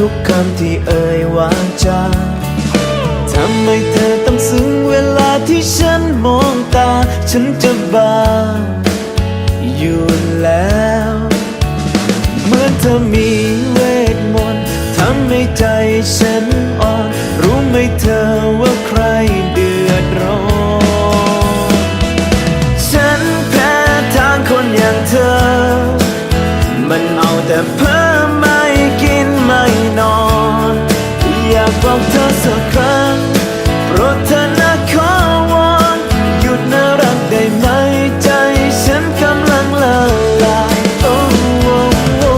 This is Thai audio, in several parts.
ทุกคำที่เอ่ยวาจาทำไมเธอต้องซึ้งเวลาที่ฉันมองตา ฉันจะบ้าอยู่แล้ว เหมือนเธอมีเวทมนต์ทำให้ใจฉันอ่อน รู้ไหมเธอว่าใครเดือดร้อนฉันแพ้ทางคนอย่างเธอ มันเอาแต่เพ้อ อยากบอกเธอสักครั้งโปรดเธอนะขอวอนหยุดน่ารักได้ไหมใจฉันกำลังละลายโอ้โอ้โอ้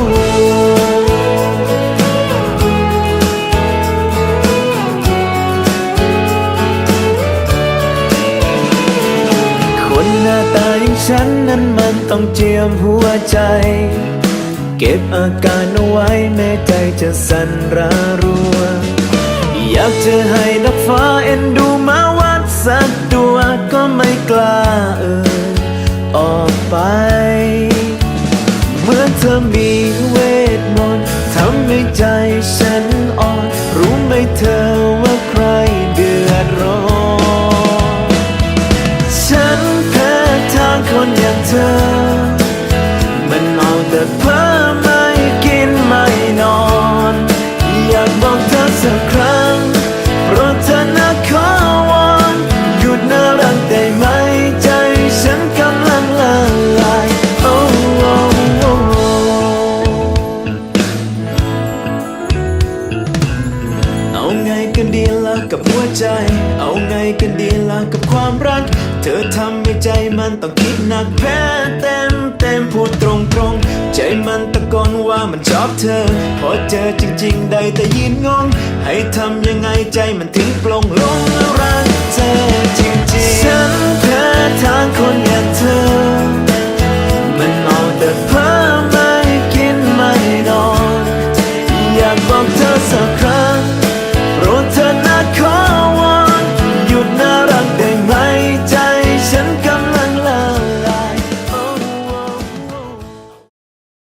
คนหน้าตาอย่างฉันนั้นมันต้องเจียมหัวใจ เก็บอาการเอาไว้แม้ใจจะสั่นระรัว อยากจะให้นักฟ้าเอ็นดูมาวัดสักตัวก็ไม่กล้าเอ่ยออกไป กับหัวใจ เอาไงกันดีล่ะกับความรัก เธอทำให้ใจมันต้องคิดหนักแพ้เต็มเต็มพูดตรงตรงใจมันตะโกนว่ามันชอบเธอ พอเจอจริง ๆ ได้แต่ยืนงง ให้ทำยังไงใจมันถึงปลงลงรักเธอจริงๆฉันแพ้ทางคนอย่างเธอ